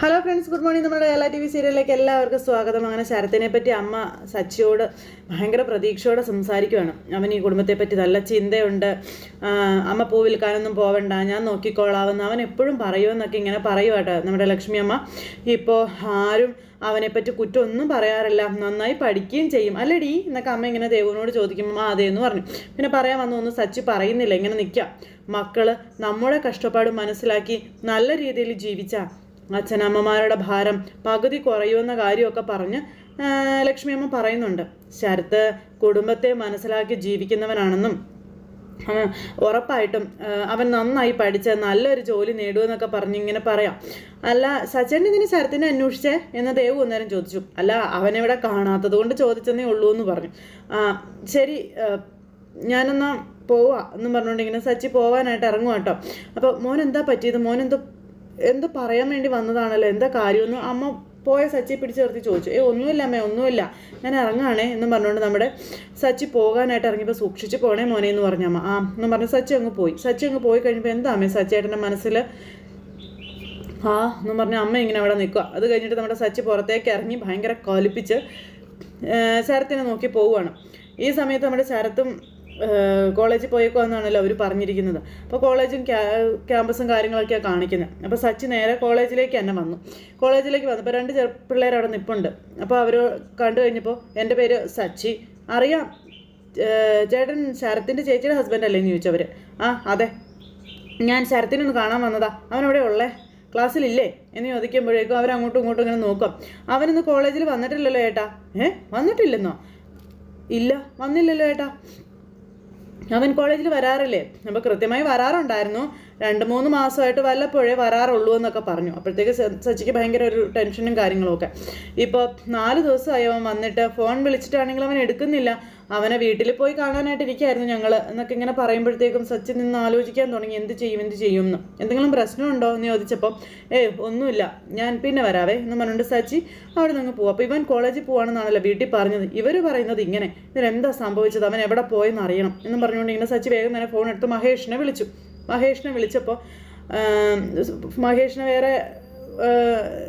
Hello friends good morning നമ്മുടെ എല്ലാ T V സീരിയലിലേക്ക് എല്ലാവർക്കും സ്വാഗതം. അങ്ങനെ ശരത്തിനെ പറ്റി അമ്മ സച്ചിയോട് ഭയങ്കര പ്രതീക്ഷയോടെ സംസാരിക്കുകയാണ് അവൻ ഈ കുടുംബത്തെ പറ്റി നല്ല ചിന്തയുണ്ട്. അമ്മ പൂ വിൽക്കാനൊന്നും പോവണ്ട. ഞാൻ നോക്കിക്കോളാവുന്ന അവൻ എപ്പോഴും പറയുമെന്നൊക്കെ ഇങ്ങനെ പറയുവാട്ടോ നമ്മുടെ ലക്ഷ്മി അമ്മ ഇപ്പോൾ ആരും അവനെപ്പറ്റി കുറ്റമൊന്നും പറയാറില്ല. നന്നായി പഠിക്കുകയും ചെയ്യും. അല്ലടി എന്നൊക്കെ അമ്മ ഇങ്ങനെ ദേവുവിനോട് ചോദിക്കുമ്പോൾ ആ അതേന്ന് പറഞ്ഞു. പിന്നെ പറയാൻ വന്നു ഒന്നും സച്ചി പറയുന്നില്ല. ഇങ്ങനെ നിൽക്കാം മക്കൾ നമ്മുടെ കഷ്ടപ്പാട് മനസ്സിലാക്കി നല്ല രീതിയിൽ ജീവിച്ച അച്ഛനമ്മമാരുടെ ഭാരം പകുതി കുറയുമെന്ന കാര്യമൊക്കെ പറഞ്ഞ് ലക്ഷ്മിയമ്മ പറയുന്നുണ്ട്. ശരത്ത് കുടുംബത്തെ മനസ്സിലാക്കി ജീവിക്കുന്നവനാണെന്നും ഉറപ്പായിട്ടും അവൻ നന്നായി പഠിച്ച് നല്ലൊരു ജോലി നേടുമെന്നൊക്കെ പറഞ്ഞ് ഇങ്ങനെ പറയാം. അല്ല സച്ചൻ ഇതിന് ശരത്തിനെ അന്വേഷിച്ചേ? എന്ന് ദേവു അന്നേരം ചോദിച്ചു. അല്ല അവനെവിടെ കാണാത്തത് കൊണ്ട് ചോദിച്ചെന്നേ ഉള്ളൂ എന്ന് പറഞ്ഞു. ശരി ഞാനൊന്നാ പോവാ എന്നും പറഞ്ഞുകൊണ്ട് ഇങ്ങനെ സച്ചി പോവാനായിട്ട് ഇറങ്ങും കേട്ടോ അപ്പോൾ മോൻ എന്താ പറ്റിയത്? മോൻ എന്തോ പറയാൻ വേണ്ടി വന്നതാണല്ലോ? എന്താ കാര്യമെന്ന് അമ്മ പോയ സച്ചി പിടിച്ച് നിർത്തി ചോദിച്ചു. ഏ ഒന്നുമില്ല അമ്മേ ഒന്നുമില്ല. ഞാൻ ഇറങ്ങാണേ എന്നും പറഞ്ഞുകൊണ്ട് നമ്മുടെ സച്ചി പോകാനായിട്ട് ഇറങ്ങിയപ്പോൾ സൂക്ഷിച്ച് പോകണേ മോനെ എന്ന് പറഞ്ഞ അമ്മ. ആ എന്നും പറഞ്ഞ് സച്ചി അങ്ങ് പോയി. സച്ചി അങ്ങ് പോയി കഴിഞ്ഞപ്പോൾ എന്താ അമ്മേ സച്ചേട്ടന്റെ മനസ്സിൽ ആ എന്നും പറഞ്ഞ അമ്മ ഇങ്ങനെ അവിടെ നിൽക്കുക. അത് കഴിഞ്ഞിട്ട് നമ്മുടെ സച്ചി പുറത്തേക്ക് ഇറങ്ങി ഭയങ്കര കൊലിപ്പിച്ച് ശരത്തിനെ നോക്കി പോവുകയാണ്. ഈ സമയത്ത് നമ്മുടെ ശരത്തും കോളേജിൽ പോയേക്കുവാന്നാണല്ലോ അവർ പറഞ്ഞിരിക്കുന്നത്. അപ്പോൾ കോളേജും ക്യാ- ക്യാമ്പസും കാര്യങ്ങളൊക്കെയാണ് കാണിക്കുന്നത് അപ്പോൾ സച്ചി നേരെ കോളേജിലേക്ക് തന്നെ വന്നു. കോളേജിലേക്ക് വന്നപ്പോൾ രണ്ട് പിള്ളേർ അവിടെ നിൽപ്പുണ്ട് അപ്പോൾ അവർ കണ്ടു കഴിഞ്ഞപ്പോൾ എന്റെ പേര് സച്ചി. അറിയാം. ചേട്ടൻ ശരത്തിന്റെ ചേച്ചിയുടെ ഹസ്ബൻഡ് അല്ലേ എന്ന് ചോദിച്ചു അവർ ആ അതെ. ഞാൻ ശരത്തിനൊന്ന് കാണാൻ വന്നതാ. അവൻ അവിടെ ഉള്ളേ. ക്ലാസ്സിലില്ലേ? എന്ന് ചോദിക്കുമ്പോഴേക്കും അവരങ്ങോട്ടും ഇങ്ങോട്ടും ഇങ്ങനെ നോക്കും. അവനൊന്ന് കോളേജിൽ വന്നിട്ടില്ലല്ലോ ഏട്ടാ. ഏ വന്നിട്ടില്ലെന്നോ? ഇല്ല വന്നില്ലല്ലോ ഏട്ടാ. അവൻ കോളേജിൽ വരാറില്ലേ? അപ്പോൾ കൃത്യമായി വരാറുണ്ടായിരുന്നു. രണ്ട് മൂന്ന് മാസമായിട്ട് വല്ലപ്പോഴേ വരാറുള്ളൂ എന്നൊക്കെ പറഞ്ഞു. അപ്പോഴത്തേക്ക് സച്ചിക്ക് ഭയങ്കര ഒരു ടെൻഷനും കാര്യങ്ങളൊക്കെ. ഇപ്പോൾ നാല് ദിവസമായി അവൻ വന്നിട്ട് ഫോൺ വിളിച്ചിട്ടാണെങ്കിൽ അവൻ എടുക്കുന്നില്ല. അവനെ വീട്ടിൽ പോയി കാണാനായിട്ട് ഇരിക്കുകയായിരുന്നു ഞങ്ങൾ എന്നൊക്കെ ഇങ്ങനെ പറയുമ്പോഴത്തേക്കും സച്ചിൻ നിന്ന് ആലോചിക്കാൻ തുടങ്ങി. എന്ത് ചെയ്യും എന്ത് ചെയ്യും എന്ന്. എന്തെങ്കിലും പ്രശ്നമുണ്ടോ എന്ന് ചോദിച്ചപ്പോൾ ഏ ഒന്നുമില്ല. ഞാൻ പിന്നെ വരാവേ എന്ന് പറഞ്ഞുകൊണ്ട് സച്ചി അവിടെ നിന്ന് പോകും അപ്പോൾ ഇവൻ കോളേജിൽ പോവാണെന്നാണല്ലോ വീട്ടിൽ പറഞ്ഞത്. ഇവർ പറയുന്നത് ഇങ്ങനെ. ഇതിനെന്താ സംഭവിച്ചത്? അവൻ എവിടെ പോയെന്ന് അറിയണം എന്നും പറഞ്ഞുകൊണ്ട് ഇങ്ങനെ സച്ചി വേഗം തന്നെ ഫോൺ എടുത്ത് മഹേഷിനെ വിളിച്ചു. മഹേഷിനെ വിളിച്ചപ്പോൾ മഹേഷിന് വേറെ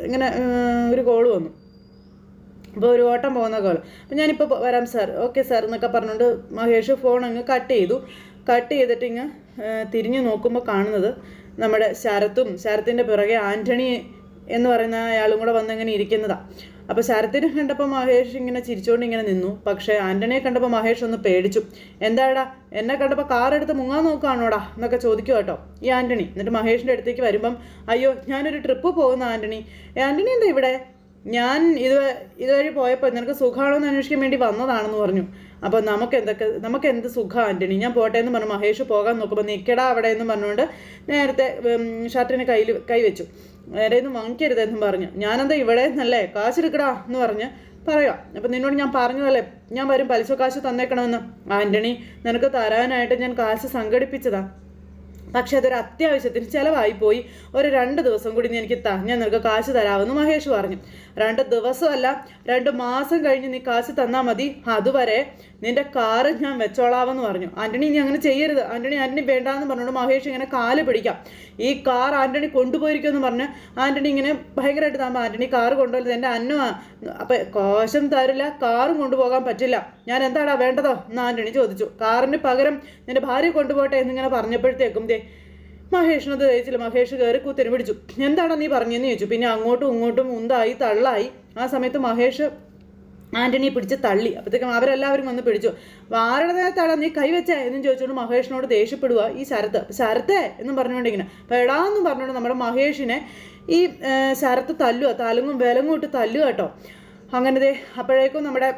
ഇങ്ങനെ ഒരു കോൾ വന്നു. അപ്പോൾ ഒരു ഓട്ടം പോകുന്ന കോൾ അപ്പോൾ ഞാനിപ്പോൾ വരാം സാർ ഓക്കെ സാർ എന്നൊക്കെ പറഞ്ഞുകൊണ്ട് മഹേഷ് ഫോൺ അങ്ങ് കട്ട് ചെയ്തു. കട്ട് ചെയ്തിട്ട് ഇങ്ങ് തിരിഞ്ഞു നോക്കുമ്പോൾ കാണുന്നത് നമ്മുടെ ശരത്തും ശരത്തിന്റെ പിറകെ ആന്റണി എന്ന് പറയുന്ന അയാളും കൂടെ വന്നിങ്ങനെ ഇരിക്കുന്നതാണ് അപ്പോൾ ശരത്തിനെ കണ്ടപ്പോൾ മഹേഷ് ഇങ്ങനെ ചിരിച്ചുകൊണ്ട് ഇങ്ങനെ നിന്നു. പക്ഷേ ആന്റണിയെ കണ്ടപ്പോൾ മഹേഷ് ഒന്ന് പേടിച്ചു. എന്താടാ എന്നെ കണ്ടപ്പോൾ കാർ എടുത്ത് മുങ്ങാൻ നോക്കുകയാണോടാ എന്നൊക്കെ ചോദിക്കും കേട്ടോ ഈ ആന്റണി എന്നിട്ട് മഹേഷിന്റെ അടുത്തേക്ക് വരുമ്പം അയ്യോ ഞാനൊരു ട്രിപ്പ് പോകുന്ന ആന്റണി ആന്റണി എന്താ ഇവിടെ? ഞാൻ ഇത് ഇതുവഴി പോയപ്പോൾ നിനക്ക് സുഖമാണോ എന്ന് അന്വേഷിക്കാൻ വേണ്ടി വന്നതാണെന്ന് പറഞ്ഞു. അപ്പോൾ നമുക്ക് എന്തൊക്കെ നമുക്ക് എന്ത് സുഖം ആന്റണി ഞാൻ പോട്ടെ എന്ന് പറഞ്ഞു. മഹേഷ് പോകാൻ നോക്കുമ്പോൾ നിൽക്കടാ അവിടെ എന്ന് പറഞ്ഞുകൊണ്ട് നേരത്തെ ഷർട്ടിന് കയ്യിൽ കൈവച്ചു. നേരെ ഒന്നും വാങ്ങിക്കരുതെന്നും പറഞ്ഞു. ഞാനെന്താ ഇവിടെ നല്ലേ കാശെടുക്കടാ എന്ന് പറഞ്ഞ് പറയാം. അപ്പം നിന്നോട് ഞാൻ പറഞ്ഞതല്ലേ? ഞാൻ വരും പലിശ കാശ് തന്നേക്കണമെന്ന്. ആന്റണി നിനക്ക് തരാനായിട്ട് ഞാൻ കാശ് സംഘടിപ്പിച്ചതാ. പക്ഷെ അതൊരു അത്യാവശ്യത്തിന് ചിലവായി പോയി ഒരു രണ്ട് ദിവസം കൂടി എനിക്ക് ഞാൻ നിനക്ക് കാശ് തരാമെന്ന് മഹേഷ് പറഞ്ഞു. രണ്ട് ദിവസമല്ല രണ്ട് മാസം കഴിഞ്ഞ് നീ കാശ് തന്നാൽ മതി. അതുവരെ നിന്റെ കാറ് ഞാൻ വെച്ചോളാവെന്ന് പറഞ്ഞു. ആന്റണി നീ അങ്ങനെ ചെയ്യരുത്. ആന്റണി ആന്റണി വേണ്ടാന്ന് പറഞ്ഞുകൊണ്ട് മഹേഷ് ഇങ്ങനെ കാൽ പിടിക്കാം. ഈ കാർ ആന്റണി കൊണ്ടുപോയിരിക്കുമെന്ന് പറഞ്ഞ് ആന്റണി ഇങ്ങനെ ഭയങ്കരമായിട്ട് താമ ആന്റണി കാറ് കൊണ്ടുപോയത് എന്റെ അന്ന അപ്പം കോശം തരില്ല കാറും കൊണ്ടുപോകാൻ പറ്റില്ല. ഞാൻ എന്താടാ വേണ്ടതോ? എന്ന് ആന്റണി ചോദിച്ചു. കാറിന് പകരം നിന്റെ ഭാര്യ കൊണ്ടുപോകട്ടെ എന്നിങ്ങനെ പറഞ്ഞപ്പോഴത്തേക്കും ദേ മഹേഷിനത് കഴിച്ചില്ല മഹേഷ് കയറി കൂത്തിരി പിടിച്ചു. എന്താണോ നീ പറഞ്ഞെന്ന് ചോദിച്ചു. പിന്നെ അങ്ങോട്ടും ഇങ്ങോട്ടും മുന്തായി തള്ളായി. ആ സമയത്ത് മഹേഷ് ആന്റണിയെ പിടിച്ച് തള്ളി. അപ്പോഴത്തേക്കും അവരെല്ലാവരും വന്ന് പിടിച്ചു. ആരുടെ തട നീ കൈവച്ചേ എന്നും ചോദിച്ചുകൊണ്ട് മഹേഷിനോട് ദേഷ്യപ്പെടുക ഈ ശരത്ത്. ശരത്തേ? എന്നും പറഞ്ഞുകൊണ്ട് ഇങ്ങനെ. പെടാന്നും പറഞ്ഞുകൊണ്ട് നമ്മുടെ മഹേഷിനെ ഈ ശരത്ത് തല്ലുക തലങ്ങും വിലങ്ങും ഇട്ട് തല്ലുക കേട്ടോ. അങ്ങനെ ദേ അപ്പോഴേക്കും നമ്മുടെ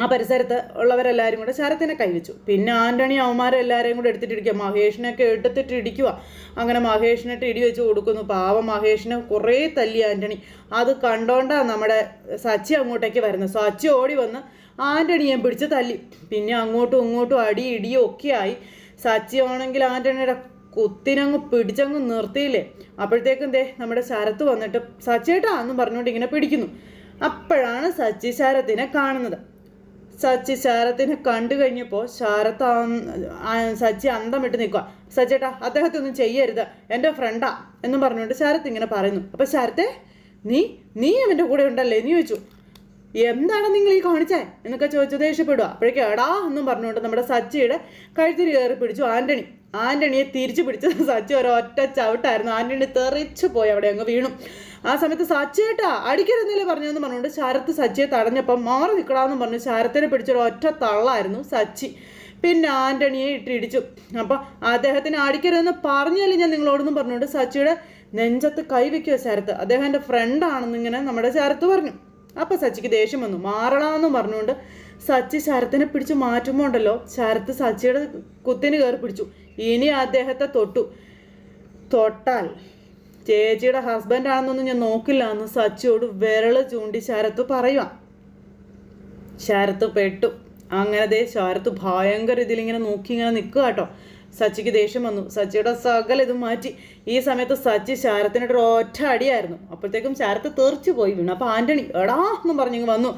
ആ പരിസരത്ത് ഉള്ളവരെല്ലാവരും കൂടെ ശരത്തിനെ കൈവച്ചു. പിന്നെ ആന്റണി അവന്മാരെ എല്ലാവരെയും കൂടെ എടുത്തിട്ടിരിക്കുക. മഹേഷിനൊക്കെ എടുത്തിട്ട് ഇടിക്കുക അങ്ങനെ മഹേഷിനെ ഇടി വെച്ച് കൊടുക്കുന്നു. പാവം മഹേഷിനെ കുറേ തല്ലി ആന്റണി. അത് കണ്ടോണ്ടാ നമ്മുടെ സച്ചി അങ്ങോട്ടേക്ക് വരുന്നത്. സച്ചി ഓടി വന്ന് ആന്റണിയെ പിടിച്ച് തല്ലി. പിന്നെ അങ്ങോട്ടും ഇങ്ങോട്ടും അടി ഇടിയും ഒക്കെ ആയി. സച്ചി ആണെങ്കിൽ ആന്റണിയുടെ കുത്തിനങ്ങ് പിടിച്ചങ്ങ് നിർത്തിയില്ലേ? അപ്പോഴത്തേക്കും ദേ നമ്മുടെ ശരത്ത് വന്നിട്ട് സച്ചേട്ടാ എന്നും പറഞ്ഞുകൊണ്ട് ഇങ്ങനെ പിടിക്കുന്നു. അപ്പോഴാണ് സച്ചി ശരത്തിനെ കാണുന്നത്. സച്ചി ശാരത്തിനെ കണ്ടു കഴിഞ്ഞപ്പോൾ ശാരത്ത് സച്ചി അന്തം വിട്ട് നിൽക്കുക സച്ചേട്ടാ അദ്ദേഹത്തെ ഒന്നും ചെയ്യരുത്. എന്റെ ഫ്രണ്ടാ എന്നും പറഞ്ഞുകൊണ്ട് ശാരത്ത് ഇങ്ങനെ പറയുന്നു. അപ്പോൾ ശാരത്തെ നീ നീ അവന്റെ കൂടെ ഉണ്ടല്ലേ? നീ ചോദിച്ചു. എന്താണ് നിങ്ങൾ ഈ കാണിച്ചേ? എന്നൊക്കെ ചോദിച്ചു ദേഷ്യപ്പെടുക അപ്പോഴേക്കും എടാ എന്നും പറഞ്ഞുകൊണ്ട് നമ്മുടെ സച്ചിയുടെ കഴുത്തിൽ കയറി പിടിച്ചു ആന്റണി ആന്റണിയെ തിരിച്ചു പിടിച്ചത് സച്ചി ഒരൊറ്റ ചവിട്ടായിരുന്നു. ആന്റണി തെറിച്ചു പോയി അവിടെ അങ്ങ് വീണു. ആ സമയത്ത് സച്ചിയേട്ടാ പറഞ്ഞു എന്ന് പറഞ്ഞുകൊണ്ട് ശരത്ത് സച്ചിയെ തടഞ്ഞപ്പം മാറി നിൽക്കടാന്ന് പറഞ്ഞു ശരത്തിനെ പിടിച്ചൊരു ഒറ്റ തള്ളായിരുന്നു സച്ചി. പിന്നെ ആന്റണിയെ ഇട്ടിടിച്ചു. അപ്പോൾ അദ്ദേഹത്തിന് അടിക്കരുതെന്ന് പറഞ്ഞല്ലേ ഞാൻ നിങ്ങളോടൊന്നും പറഞ്ഞുകൊണ്ട് സച്ചിയുടെ നെഞ്ചത്ത് കൈവയ്ക്കുക ശരത്ത്. അദ്ദേഹം എന്റെ ഫ്രണ്ടാണെന്ന് ഇങ്ങനെ നമ്മുടെ ശരത്ത് പറഞ്ഞു. അപ്പോൾ സച്ചിക്ക് ദേഷ്യം വന്നു. മാറണമെന്നും പറഞ്ഞുകൊണ്ട് സച്ചി ശരത്തിനെ പിടിച്ച് മാറ്റുമ്പോൾ ഉണ്ടല്ലോ ശരത്ത് സച്ചിയുടെ കുത്തിന് കയറി പിടിച്ചു. ഇനി അദ്ദേഹത്തെ തൊട്ടു. തൊട്ടാൽ ചേച്ചിയുടെ ഹസ്ബൻഡ് ആണെന്നൊന്നും ഞാൻ നോക്കില്ല. എന്ന് സച്ചിയോട് വിരൾ ചൂണ്ടി ശരത്ത് പറയുക ശരത്ത് പെട്ടു. അങ്ങനെ ദേ ശരത്ത് ഭയങ്കര ഇതിലിങ്ങനെ നോക്കി ഇങ്ങനെ നിൽക്കുക കേട്ടോ സച്ചിക്ക് ദേഷ്യം വന്നു. സച്ചിയുടെ സകല ഇത് മാറ്റി ഈ സമയത്ത് സച്ചി ശാരത്തിനോട് ഒറ്റ അടിയായിരുന്നു. അപ്പോഴത്തേക്കും ശാരത്ത് തെറിച്ചു പോയി വീണു. അപ്പോൾ ആന്റണി എടാ എന്നും പറഞ്ഞു വന്നു.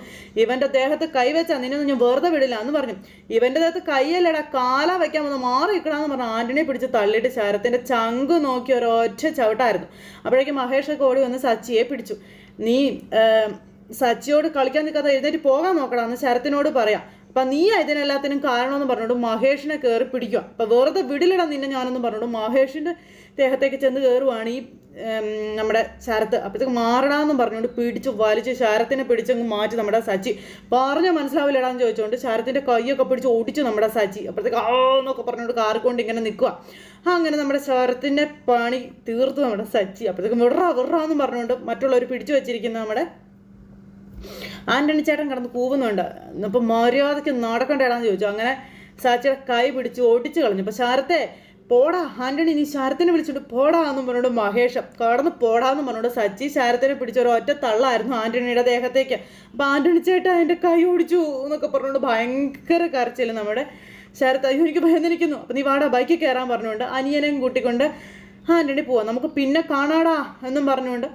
ഇവന്റെ ദേഹത്ത് കൈവച്ചാ നിന്നൊന്നും ഞാൻ വെറുതെ വിടില്ല എന്ന് പറഞ്ഞു. ഇവന്റെ ദേഹത്ത് കൈയല്ലടാ കാല വയ്ക്കാൻ വന്ന് മാറി നിൽക്കണമെന്ന് പറഞ്ഞു ആന്റണിയെ പിടിച്ച് തള്ളിയിട്ട് ശാരത്തിന്റെ ചങ്ക് നോക്കി ഒരൊറ്റ ചവിട്ടായിരുന്നു. അപ്പോഴേക്കും മഹേഷൊക്കെ ഓടി വന്ന് സച്ചിയെ പിടിച്ചു. നീ സച്ചിയോട് കളിക്കാൻ നിൽക്കാതെ എഴുന്നേറ്റ് പോകാൻ നോക്കടാ എന്ന് ശരത്തിനോട് പറയാം. അപ്പം നീ ഇതിനെല്ലാത്തിനും കാരണമെന്ന് പറഞ്ഞുകൊണ്ട് മഹേഷിനെ കയറി പിടിക്കുക അപ്പം വെറുതെ വിടിലിടാൻ നിന്നെ ഞാനെന്ന് പറഞ്ഞുകൊണ്ട് മഹേഷിന്റെ ദേഹത്തേക്ക് ചെന്ന് കയറുവാണ് ഈ നമ്മുടെ ശരത്ത്. അപ്പോഴത്തേക്ക് മാറണമെന്ന് പറഞ്ഞുകൊണ്ട് പിടിച്ച് വലിച്ച് ശരത്തിനെ പിടിച്ചങ്ങ് മാറ്റി നമ്മുടെ സച്ചി. പറഞ്ഞ മനസ്സിലാവില്ലടാന്ന് ചോദിച്ചുകൊണ്ട് ശരത്തിന്റെ കൈയൊക്കെ പിടിച്ച് ഓടിച്ചു നമ്മുടെ സച്ചി. അപ്പോഴത്തേക്ക് ആ എന്നൊക്കെ പറഞ്ഞുകൊണ്ട് കാറിക്കൊണ്ട് ഇങ്ങനെ നിൽക്കുക അങ്ങനെ നമ്മുടെ ശരത്തിന്റെ പണി തീർത്തു നമ്മുടെ സച്ചി. അപ്പോഴത്തേക്കും വിടറ എന്ന് പറഞ്ഞുകൊണ്ട് മറ്റുള്ളവർ പിടിച്ചു വെച്ചിരിക്കുന്ന നമ്മുടെ ആന്റണി ചേട്ടൻ കിടന്ന് കൂവുന്നുണ്ട്. അപ്പം മര്യാദയ്ക്ക് നടക്കണ്ടേടാന്ന് ചോദിച്ചു. അങ്ങനെ സാച്ചിയുടെ കൈ പിടിച്ച് ഓടിച്ചു കളഞ്ഞു. അപ്പം ശാരത്തെ പോടാ ആന്റണി നീ ശാരത്തിനെ വിളിച്ചിട്ട് പോടാ എന്നും പറഞ്ഞോണ്ട് മഹേഷം കടന്ന് പോടാന്ന് പറഞ്ഞോണ്ട് സച്ചി ശാരത്തിനെ പിടിച്ച ഒരു ഒറ്റ തള്ളായിരുന്നു ആന്റണിയുടെ ദേഹത്തേക്ക്. അപ്പം ആന്റണി ചേട്ടാ എന്റെ കൈ ഓടിച്ചു എന്നൊക്കെ പറഞ്ഞുകൊണ്ട് ഭയങ്കര കരച്ചിൽ നമ്മുടെ ശാരത്ത്. അയ്യോ എനിക്ക് ഭയന്നിരിക്കുന്നു അപ്പം നീ വാടാ ബൈക്കിൽ കയറാൻ പറഞ്ഞുകൊണ്ട് അനിയനെയും കൂട്ടിക്കൊണ്ട് ആന്റണി പോവാം. നമുക്ക് പിന്നെ കാണാടാ എന്നും പറഞ്ഞുകൊണ്ട്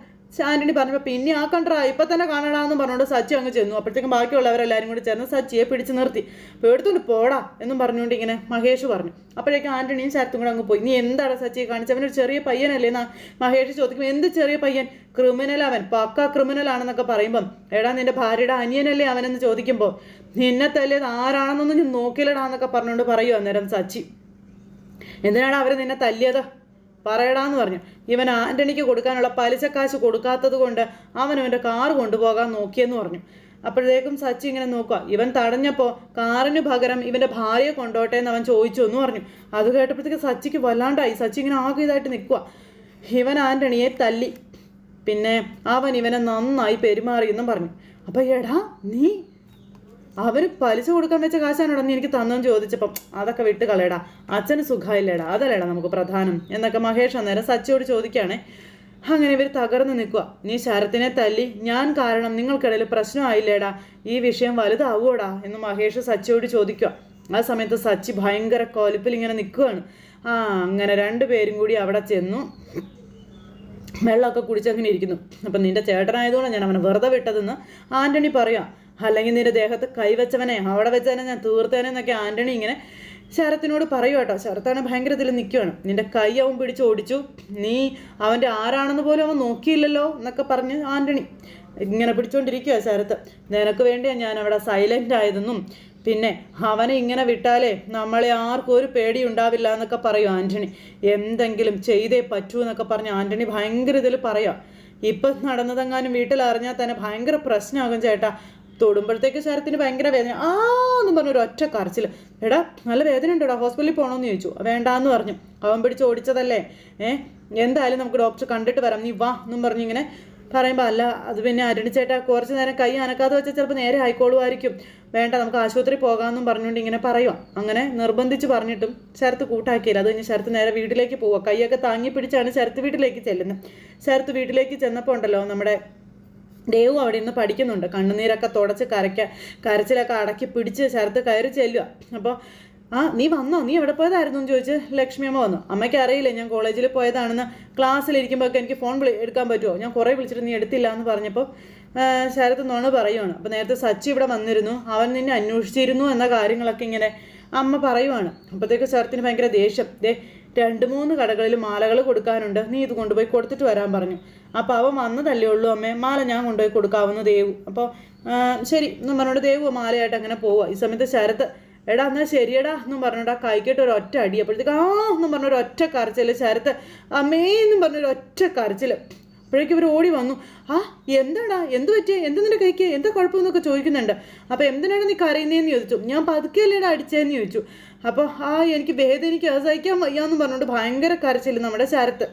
ആന്റണി പറഞ്ഞപ്പോൾ പിന്നെ ആ കണ്ടറ ഇപ്പം തന്നെ കാണണമെന്ന് പറഞ്ഞുകൊണ്ട് സച്ചി അങ്ങ് ചെന്നു. അപ്പോഴത്തേക്കും ബാക്കിയുള്ളവരെല്ലാവരും കൂടി ചേർന്ന് സച്ചിയെ പിടിച്ചു നിർത്തി. പേടുത്തോണ്ട് പോടാ എന്നും പറഞ്ഞുകൊണ്ട് ഇങ്ങനെ മഹേഷ് പറഞ്ഞു. അപ്പോഴേക്കും ആന്റണിയും ശരത്തും കൂടെ അങ്ങ് പോയി. നീ എന്താണ് സച്ചിയെ കാണിച്ചത് അവനൊരു ചെറിയ പയ്യനല്ലേ എന്നാ മഹേഷ് ചോദിക്കും എന്ത് ചെറിയ പയ്യൻ? ക്രിമിനൽ അവൻ. പക്ക ക്രിമിനൽ ആണെന്നൊക്കെ പറയുമ്പം എടാ നിന്റെ ഭാര്യയുടെ അനിയനല്ലേ അവനെന്ന് ചോദിക്കുമ്പോൾ നിന്നെ തല്ലിയത് ആരാണെന്നൊന്നും നോക്കിലടാന്നൊക്കെ പറഞ്ഞുകൊണ്ട് പറയുമോ അന്നേരം സച്ചി. എന്തിനാണ് അവർ നിന്നെ തല്ലിയത്? പറയടാന്ന് പറഞ്ഞു. ഇവൻ ആന്റണിക്ക് കൊടുക്കാനുള്ള പലിശക്കാശ് കൊടുക്കാത്തത് കൊണ്ട് അവൻ അവന്റെ കാറ് കൊണ്ടുപോകാൻ നോക്കിയെന്ന് പറഞ്ഞു. അപ്പോഴേക്കും സച്ചി ഇങ്ങനെ നോക്കുക ഇവൻ തടഞ്ഞപ്പോൾ കാറിന് പകരം ഇവന്റെ ഭാര്യയെ കൊണ്ടോട്ടെ എന്ന് അവൻ ചോദിച്ചു എന്ന് പറഞ്ഞു. അത് കേട്ടപ്പോഴത്തേക്ക് സച്ചിക്ക് വല്ലാണ്ടായി. സച്ചി ഇങ്ങനെ ആകെ ഇതായിട്ട് നിൽക്കുക ഇവൻ ആന്റണിയെ തല്ലി. പിന്നെ അവൻ ഇവനെ നന്നായി പെരുമാറിയെന്നും പറഞ്ഞു. അപ്പോൾ എടാ നീ അവന് പലിശ കൊടുക്കാൻ വെച്ച കാശാണോടാ നീ എനിക്ക് തന്നെന്ന് ചോദിച്ചപ്പം അതൊക്കെ വിട്ട് കളയടാ അച്ഛന് സുഖമില്ലേടാ അതല്ലേടാ നമുക്ക് പ്രധാനം എന്നൊക്കെ മഹേഷ് അന്നേരം സച്ചിയോട് ചോദിക്കുകയാണേ. അങ്ങനെ ഇവർ തകർന്ന് നിൽക്കുക നീ ശരത്തിനെ തല്ലി ഞാൻ കാരണം നിങ്ങൾക്കിടയിൽ പ്രശ്നമായില്ലേടാ ഈ വിഷയം വലുതാവൂടാ എന്ന് മഹേഷ് സച്ചിയോട് ചോദിക്കുക ആ സമയത്ത് സച്ചി ഭയങ്കര കോലിപ്പിൽ ഇങ്ങനെ നിൽക്കുകയാണ് ആ അങ്ങനെ രണ്ടുപേരും കൂടി അവിടെ ചെന്നു. വെള്ളമൊക്കെ കുടിച്ചങ്ങനെ ഇരിക്കുന്നു. അപ്പം നിന്റെ ചേട്ടനായതുകൊണ്ട് ഞാൻ അവനെ വെറുതെ വിട്ടതെന്ന് ആന്റണി പറയാം അല്ലെങ്കിൽ നിന്റെ ദേഹത്ത് കൈവച്ചവനെ അവിടെ വെച്ചവനെ ഞാൻ തീർത്തേനെ എന്നൊക്കെ ആന്റണി ഇങ്ങനെ ശരത്തിനോട് പറയൂ കേട്ടോ. ശരത്താണ് ഭയങ്കര ഇതിൽ നിൽക്കുകയാണ് നിന്റെ കൈ അവൻ പിടിച്ച് ഓടിച്ചു. നീ അവന്റെ ആരാണെന്ന് പോലും അവൻ നോക്കിയില്ലല്ലോ എന്നൊക്കെ പറഞ്ഞ് ആന്റണി ഇങ്ങനെ പിടിച്ചുകൊണ്ടിരിക്കുക ശരത്ത്. നിനക്ക് വേണ്ടിയാണ് ഞാൻ അവിടെ സൈലന്റ് ആയതെന്നും പിന്നെ അവനെ ഇങ്ങനെ വിട്ടാലേ നമ്മളെ ആർക്കും ഒരു പേടി ഉണ്ടാവില്ല എന്നൊക്കെ പറയും ആന്റണി. എന്തെങ്കിലും ചെയ്തേ പറ്റൂ എന്നൊക്കെ പറഞ്ഞ് ആന്റണി ഭയങ്കര ഇതിൽ പറയാം. ഇപ്പം നടന്നതെങ്ങാനും വീട്ടിൽ അറിഞ്ഞാൽ തന്നെ ഭയങ്കര പ്രശ്നമാകും ചേട്ടാ. തൊടുമ്പോഴത്തേക്ക് ശരത്തിന് ഭയങ്കര വേദന. ആ എന്നും പറഞ്ഞു ഒരു ഒറ്റ കരച്ചിൽ എടാ നല്ല വേദന ഉണ്ടോടാ? ഹോസ്പിറ്റലിൽ പോകണമെന്ന് ചോദിച്ചു. വേണ്ടാന്ന് പറഞ്ഞു. അവൻ പിടിച്ച് ഓടിച്ചതല്ലേ? ഏഹ് എന്തായാലും നമുക്ക് ഡോക്ടർ കണ്ടിട്ട് വരാം. നീ വാ എന്നും പറഞ്ഞിങ്ങനെ പറയുമ്പോൾ അല്ല അത് പിന്നെ അരുണിച്ചേട്ടാ കുറച്ച് നേരം കൈ അനക്കാതെ വെച്ചാൽ ചിലപ്പോൾ നേരെ ആയിക്കോളുമായിരിക്കും. വേണ്ട നമുക്ക് ആശുപത്രി പോകാമെന്നും പറഞ്ഞുകൊണ്ട് ഇങ്ങനെ പറയുക അങ്ങനെ നിർബന്ധിച്ച് പറഞ്ഞിട്ടും ശരത്ത് കൂട്ടാക്കിയില്ല. അത് കഴിഞ്ഞ് ശരത്ത് നേരെ വീട്ടിലേക്ക് പോവുക കൈയൊക്കെ താങ്ങി പിടിച്ചാണ് ശരത്ത് വീട്ടിലേക്ക് ചെല്ലുന്നത് ശരത്ത് വീട്ടിലേക്ക് ചെന്നപ്പോൾ ഉണ്ടല്ലോ നമ്മുടെ ദേവു അവിടെ നിന്ന് പഠിക്കുന്നുണ്ട്. കണ്ണുനീരൊക്കെ തുടച്ച് കരയ്ക്ക കരച്ചിലൊക്കെ അടക്കി പിടിച്ച് ശരത്ത് കയറി ചെല്ലുക. അപ്പോൾ ആ നീ വന്നോ? നീ എവിടെ പോയതായിരുന്നു? എന്ന് ചോദിച്ച് ലക്ഷ്മി അമ്മ വന്നു. അമ്മയ്ക്ക് അറിയില്ല ഞാൻ കോളേജിൽ പോയതാണെന്ന്. ക്ലാസ്സിലിരിക്കുമ്പോൾ ഒക്കെ എനിക്ക് ഫോൺ വിളി എടുക്കാൻ പറ്റുമോ? ഞാൻ കുറേ വിളിച്ചിട്ട് നീ എടുത്തില്ല എന്ന് പറഞ്ഞപ്പോൾ ശരത്ത് നോണ് പറയുവാണ്. അപ്പോൾ നേരത്തെ സച്ചി ഇവിടെ വന്നിരുന്നു. അവൻ നിന്നെ അന്വേഷിച്ചിരുന്നു എന്ന കാര്യങ്ങളൊക്കെ ഇങ്ങനെ അമ്മ പറയുവാണ്. അപ്പോഴത്തേക്ക് ശരത്തിന് ഭയങ്കര ദേഷ്യം. ദേ രണ്ട് മൂന്ന് കടകളിൽ മാലകൾ കൊടുക്കാനുണ്ട്. നീ ഇത് കൊണ്ടുപോയി കൊടുത്തിട്ട് വരാൻ പറഞ്ഞു. അപ്പോൾ അവൻ വന്നതല്ലേ ഉള്ളൂ അമ്മേ. മാല ഞാൻ കൊണ്ടുപോയി കൊടുക്കാവുന്ന ദേവു. അപ്പോൾ ശരി എന്നും പറഞ്ഞോണ്ട് ദേവു മാലയായിട്ട് അങ്ങനെ പോവുക ഈ സമയത്ത് ശരത്ത് എടാ എന്നാൽ ശരിയടാ എന്നും പറഞ്ഞോടാ കൈക്കിട്ട് ഒരു ഒറ്റ അടി അപ്പോഴത്തേക്ക് ആ എന്നും പറഞ്ഞൊരു ഒറ്റ കരച്ചിൽ ശരത്ത് അമ്മേ എന്നും പറഞ്ഞൊരു ഒറ്റ കരച്ചിൽ അപ്പോഴേക്കും ഇവർ ഓടി വന്നു. ആ എന്താടാ? എന്ത് പറ്റിയ? എന്ത് നിന്റെ കൈക്ക്? എന്താ കുഴപ്പമെന്നൊക്കെ ചോദിക്കുന്നുണ്ട്. അപ്പോൾ എന്തിനാണ് നീ കരയുന്നതെന്ന് ചോദിച്ചു. ഞാൻ പതുക്കെയല്ലേടാ അടിച്ചതെന്ന് ചോദിച്ചു. അപ്പോൾ ആ എനിക്ക് വേദനയ്ക്ക് അത് സഹിക്കാൻ വയ്യാന്ന് പറഞ്ഞുകൊണ്ട് ഭയങ്കര കരച്ചിൽ നമ്മുടെ ശരത്ത്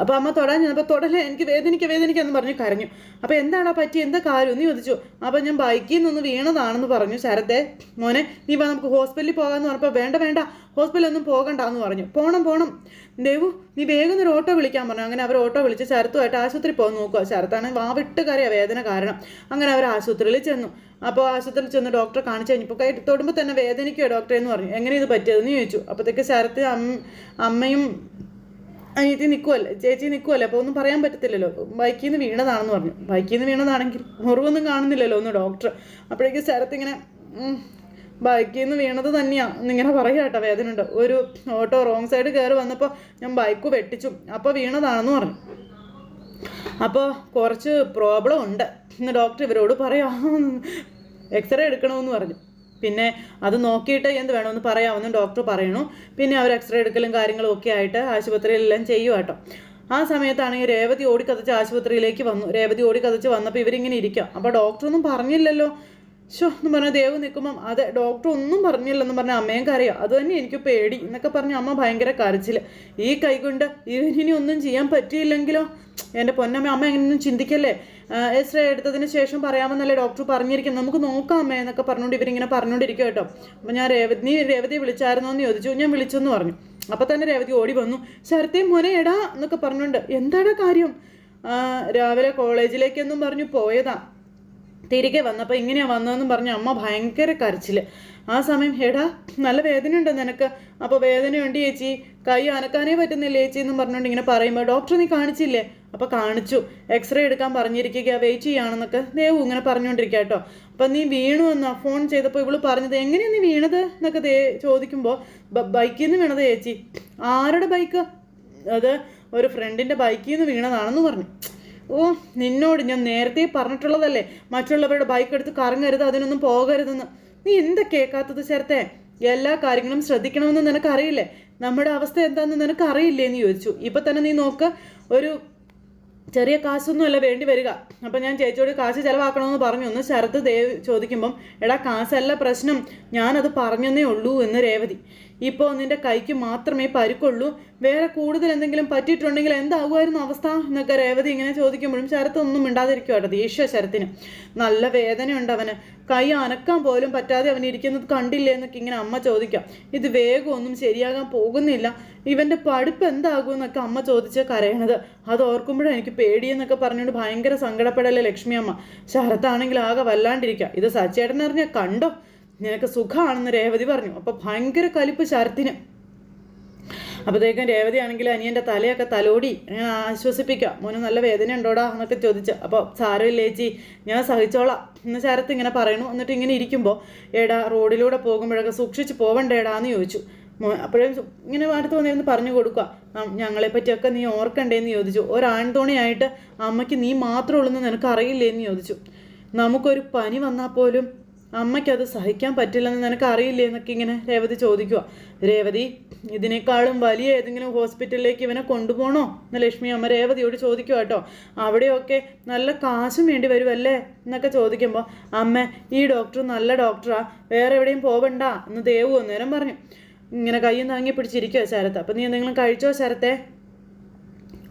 അപ്പോൾ അമ്മ തൊടാൻ ചെന്നപ്പോൾ തൊടലേ എനിക്ക് വേദനിക്ക വേദനിക്ക എന്ന് പറഞ്ഞു കരഞ്ഞു. അപ്പോൾ എന്താണോ പറ്റി എന്താ കാര്യം? എന്ന് ചോദിച്ചു. അപ്പോൾ ഞാൻ ബൈക്കിൽ നിന്ന് വീണതാണെന്ന് പറഞ്ഞു. ശരത്തെ മോനെ നീ വാ നമുക്ക് ഹോസ്പിറ്റലിൽ പോകാമെന്ന് പറഞ്ഞപ്പോൾ വേണ്ട വേണ്ട ഹോസ്പിറ്റലൊന്നും പോകണ്ട എന്ന് പറഞ്ഞു. പോണം പോണം. ദേവു നീ വേഗം ഒരു ഓട്ടോ വിളിക്കാൻ പറഞ്ഞു. അങ്ങനെ അവർ ഓട്ടോ വിളിച്ച് ശരത്തുമായിട്ട് ആശുപത്രി പോകാൻ നോക്കുക. ശരത്താണ് വാവിട്ട് കറിയാ വേദന കാരണം. അങ്ങനെ അവർ ആശുപത്രിയിൽ ചെന്നു. അപ്പോൾ ആശുപത്രിയിൽ ചെന്ന് ഡോക്ടറെ കാണിച്ചു കഴിഞ്ഞപ്പോൾ കൈ തൊടുമ്പോൾ തന്നെ വേദനിക്കുക ഡോക്ടറെ എന്ന് പറഞ്ഞു. എങ്ങനെ ഇത് പറ്റിയതെന്ന് ചോദിച്ചു. അപ്പോഴത്തേക്ക് ശരത്ത് അമ്മ അമ്മയും അനിയത്തി നിൽക്കുമല്ലേ ചേച്ചി നിൽക്കുമല്ലേ അപ്പോൾ ഒന്നും പറയാൻ പറ്റത്തില്ലല്ലോ. ബൈക്കിൽ നിന്ന് വീണതാണെന്ന് പറഞ്ഞു. ബൈക്കിൽ നിന്ന് വീണതാണെങ്കിൽ മുറിവൊന്നും കാണുന്നില്ലല്ലോ ഒന്ന് ഡോക്ടർ. അപ്പോഴേക്കും ശരത്ത് ഇങ്ങനെ ബൈക്കിൽ നിന്ന് വീണത് തന്നെയാണ് എന്നിങ്ങനെ പറയുക കേട്ടോ വേദന ഉണ്ട് ഒരു ഓട്ടോ റോങ് സൈഡ് കയറി വന്നപ്പോൾ ഞാൻ ബൈക്ക് വെട്ടിച്ചു. അപ്പോൾ വീണതാണെന്ന് പറഞ്ഞു. അപ്പോൾ കുറച്ച് പ്രോബ്ലം ഉണ്ട്. ഇന്ന് ഡോക്ടർ ഇവരോട് പറയാം. എക്സ്റേ എടുക്കണമെന്ന് പറഞ്ഞു. പിന്നെ അത് നോക്കിയിട്ട് എന്ത് വേണമെന്ന് പറയാമെന്നും ഡോക്ടർ പറയണു പിന്നെ അവർ എക്സ്റേ എടുക്കലും കാര്യങ്ങളും ഒക്കെ ആയിട്ട് ആശുപത്രിയിലെല്ലാം ചെയ്യും കേട്ടോ ആ സമയത്താണെങ്കിൽ രേവതി ഓടിക്കതച്ച് ആശുപത്രിയിലേക്ക് വന്നു. രേവതി ഓടിക്കതച്ച് വന്നപ്പോൾ ഇവരിങ്ങനെ ഇരിക്കാം അപ്പോൾ ഡോക്ടറൊന്നും പറഞ്ഞില്ലല്ലോ. ഷോ എന്ന് പറഞ്ഞ ദേവ് നിൽക്കുമ്പം അതെ ഡോക്ടർ ഒന്നും പറഞ്ഞില്ലെന്ന് പറഞ്ഞ അമ്മയും കരയോ. അത് തന്നെ എനിക്ക് പേടി എന്നൊക്കെ പറഞ്ഞ അമ്മ ഭയങ്കര കരച്ചിൽ ഈ കൈകൊണ്ട് ഇവനിനി ഒന്നും ചെയ്യാൻ പറ്റിയില്ലെങ്കിലോ? എന്റെ പൊന്നമ്മ അമ്മ എങ്ങനെയൊന്നും ചിന്തിക്കല്ലേ? എക്സ്റേ എടുത്തതിന് ശേഷം പറയാമെന്നല്ലേ ഡോക്ടർ പറഞ്ഞിരിക്കുന്നത്. നമുക്ക് നോക്കാം അമ്മ എന്നൊക്കെ പറഞ്ഞുകൊണ്ട് ഇവരിങ്ങനെ പറഞ്ഞുകൊണ്ടിരിക്കുക കേട്ടോ. അപ്പം ഞാൻ രേവതി നീ രേവതി വിളിച്ചായിരുന്നോ എന്ന് ചോദിച്ചു. ഞാൻ വിളിച്ചെന്ന് പറഞ്ഞു. അപ്പം തന്നെ രേവതി ഓടി വന്നു. ശരത്തെ മോനെ എടാ എന്നൊക്കെ പറഞ്ഞുകൊണ്ട് എന്താടാ കാര്യം? രാവിലെ കോളേജിലേക്കെന്നും പറഞ്ഞു പോയതാ. തിരികെ വന്നപ്പോൾ ഇങ്ങനെയാണ് വന്നതെന്നും പറഞ്ഞ് അമ്മ ഭയങ്കര കരച്ചിൽ ആ സമയം ഹേടാ നല്ല വേദനയുണ്ട് നിനക്ക്. അപ്പോൾ വേദനയുണ്ട് ചേച്ചി. കൈ അനക്കാനേ പറ്റുന്നില്ല ചേച്ചി? എന്നും പറഞ്ഞുകൊണ്ട് ഇങ്ങനെ പറയുമ്പോൾ ഡോക്ടർ നീ കാണിച്ചില്ലേ? അപ്പോൾ കാണിച്ചു. എക്സ്റേ എടുക്കാൻ പറഞ്ഞിരിക്കുക വെയിറ്റ് ചെയ്യുകയാണെന്നൊക്കെ ദേവു ഇങ്ങനെ പറഞ്ഞുകൊണ്ടിരിക്കുക കേട്ടോ അപ്പം നീ വീണു എന്നാ ഫോൺ ചെയ്തപ്പോൾ ഇവൾ പറഞ്ഞത് എങ്ങനെയാണ് നീ വീണത്? എന്നൊക്കെ ദേ ചോദിക്കുമ്പോൾ ബൈക്കിൽ നിന്ന് വീണത് ചേച്ചി. ആരുടെ ബൈക്ക്? അത് ഒരു ഫ്രണ്ടിന്റെ ബൈക്കിൽ നിന്ന് വീണതാണെന്ന് പറഞ്ഞു. ഓ നിന്നോട് ഞാൻ നേരത്തെ പറഞ്ഞിട്ടുള്ളതല്ലേ? മറ്റുള്ളവരുടെ ബൈക്ക് എടുത്ത് കറങ്ങരുത് അതിനൊന്നും പോകരുതെന്ന്. നീ എന്താ കേൾക്കാത്തത് ചേർത്തേ എല്ലാ കാര്യങ്ങളും ശ്രദ്ധിക്കണമെന്ന് നിനക്കറിയില്ലേ? നമ്മുടെ അവസ്ഥ എന്താണെന്ന് നിനക്കറിയില്ലേ എന്ന് ചോദിച്ചു. ഇപ്പം തന്നെ നീ നോക്ക് ഒരു ചെറിയ കാശൊന്നുമല്ല വേണ്ടി വരിക. അപ്പം ഞാൻ ചേച്ചിയോട് കാശ് ചിലവാക്കണമെന്ന് പറഞ്ഞു. ഒന്ന് ശരത് ദേവ് ചോദിക്കുമ്പം എടാ കാശല്ല പ്രശ്നം. ഞാനത് പറഞ്ഞെന്നേ ഉള്ളൂ എന്ന് രേവതി. ഇപ്പോൾ നിന്റെ കൈക്ക് മാത്രമേ പരുക്കുള്ളൂ. വേറെ കൂടുതൽ എന്തെങ്കിലും പറ്റിയിട്ടുണ്ടെങ്കിൽ എന്താകുമായിരുന്നു അവസ്ഥ? എന്നൊക്കെ രേവതി ഇങ്ങനെ ചോദിക്കുമ്പോഴും ശരത്ത് ഒന്നും മിണ്ടാതിരിക്കും കേട്ടോ ദേഷ്യ ശരത്തിന്. നല്ല വേദനയുണ്ട് അവന്. കൈ അനക്കാൻ പോലും പറ്റാതെ അവൻ ഇരിക്കുന്നത് കണ്ടില്ലേ എന്നൊക്കെ ഇങ്ങനെ അമ്മ ചോദിക്കാം ഇത് വേഗമൊന്നും ശരിയാകാൻ പോകുന്നില്ല. ഇവന്റെ പഠിപ്പ് എന്താകും എന്നൊക്കെ അമ്മ ചോദിച്ച് കരയണത്. അത് ഓർക്കുമ്പോഴും എനിക്ക് പേടിയെന്നൊക്കെ പറഞ്ഞുകൊണ്ട് ഭയങ്കര സങ്കടപ്പെടല്ലേ ലക്ഷ്മി അമ്മ. ശരത്താണെങ്കിൽ ആകെ വല്ലാണ്ടിരിക്കുക ഇത് സച്ചേട്ടൻ അറിഞ്ഞാൽ കണ്ടോ? നിനക്ക് സുഖമാണെന്ന് രേവതി പറഞ്ഞു. അപ്പൊ ഭയങ്കര കലിപ്പ് ശരത്തിന്. അപ്പോഴത്തേക്കും രേവതി ആണെങ്കിൽ അനിയന്റെ തലയൊക്കെ തലോടി ആശ്വസിപ്പിക്കുക മോന് നല്ല വേദന ഉണ്ടോടാ? എന്നൊക്കെ ചോദിച്ചു. അപ്പോൾ സാരമില്ല ചേച്ചി ഞാൻ സഹിച്ചോളാം. എന്ന് ശരത്ത് ഇങ്ങനെ പറയണു എന്നിട്ട് ഇങ്ങനെ ഇരിക്കുമ്പോൾ ഏടാ റോഡിലൂടെ പോകുമ്പോഴൊക്കെ സൂക്ഷിച്ച് പോവണ്ടേടാ? എന്ന് ചോദിച്ചു. അപ്പോഴും ഇങ്ങനെ അടുത്ത് വന്നിരുന്ന് പറഞ്ഞു കൊടുക്കുക. ഞങ്ങളെ പറ്റിയൊക്കെ നീ ഓർക്കണ്ടേന്ന് ചോദിച്ചു. ഒരാൺതോണിയായിട്ട് അമ്മയ്ക്ക് നീ മാത്രമുള്ളൂ എന്ന് നിനക്ക് അറിയില്ലേന്ന് ചോദിച്ചു. നമുക്കൊരു പനി വന്നാൽ പോലും അമ്മയ്ക്കത് സഹിക്കാൻ പറ്റില്ലെന്ന് നിനക്ക് അറിയില്ലേ എന്നൊക്കെ ഇങ്ങനെ രേവതി ചോദിക്കുക രേവതി ഇതിനേക്കാളും വലിയ ഏതെങ്കിലും ഹോസ്പിറ്റലിലേക്ക് ഇവനെ കൊണ്ടുപോകണോ? എന്ന് ലക്ഷ്മി അമ്മ രേവതിയോട് ചോദിക്കുക കേട്ടോ. അവിടെയൊക്കെ നല്ല കാശും വേണ്ടി വരുമല്ലേ എന്നൊക്കെ ചോദിക്കുമ്പോൾ അമ്മ ഈ ഡോക്ടർ നല്ല ഡോക്ടറാ വേറെ എവിടെയും പോവണ്ട എന്ന് ദേവു അന്നേരം പറഞ്ഞു. ഇങ്ങനെ കയ്യും താങ്ങി പിടിച്ചിരിക്കുക ശരത്ത്. അപ്പം നീ എന്തെങ്കിലും കഴിച്ചോ ശരത്തെ?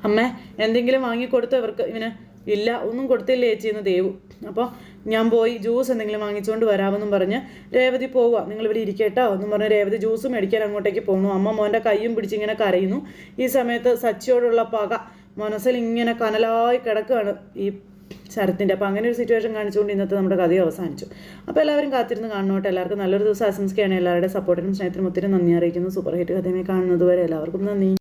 അമ്മ എന്തെങ്കിലും വാങ്ങിക്കൊടുത്തോ ഇവർക്ക് ഇവന്? ഇല്ല ഒന്നും കൊടുത്തില്ല ചേച്ചി എന്ന് ദേവു. അപ്പോൾ ഞാൻ പോയി ജ്യൂസ് എന്തെങ്കിലും വാങ്ങിച്ചുകൊണ്ട് വരാമെന്നും പറഞ്ഞ് രേവതി പോവുക നിങ്ങൾ ഇവിടെ ഇരിക്കട്ടോ എന്നും പറഞ്ഞ് രേവതി ജ്യൂസ് മേടിക്കാൻ അങ്ങോട്ടേക്ക് പോകണു അമ്മ മോന്റെ കൈയും പിടിച്ചിങ്ങനെ കരയുന്നു. ഈ സമയത്ത് സച്ചിയോടുള്ള പക മനസ്സിൽ ഇങ്ങനെ കനലായി കിടക്കുകയാണ് ഈ ശരത്തിന്റെ. അപ്പോൾ അങ്ങനെ ഒരു സിറ്റുവേഷൻ കാണിച്ചുകൊണ്ട് ഇന്നത്തെ നമ്മുടെ കഥയും അവസാനിച്ചു. അപ്പോൾ എല്ലാവരും കാത്തിരുന്ന് കാണണോട്ടെ. എല്ലാവർക്കും നല്ലൊരു ദിവസം ആശംസിക്കുകയാണ്. എല്ലാവരുടെ സപ്പോർട്ടിനും സ്നേഹത്തിനും ഒത്തിരി നന്ദി അറിയിക്കുന്നു. സൂപ്പർ ഹിറ്റ് കഥയുമായി കാണുന്നത് വരെ എല്ലാവർക്കും നന്ദി.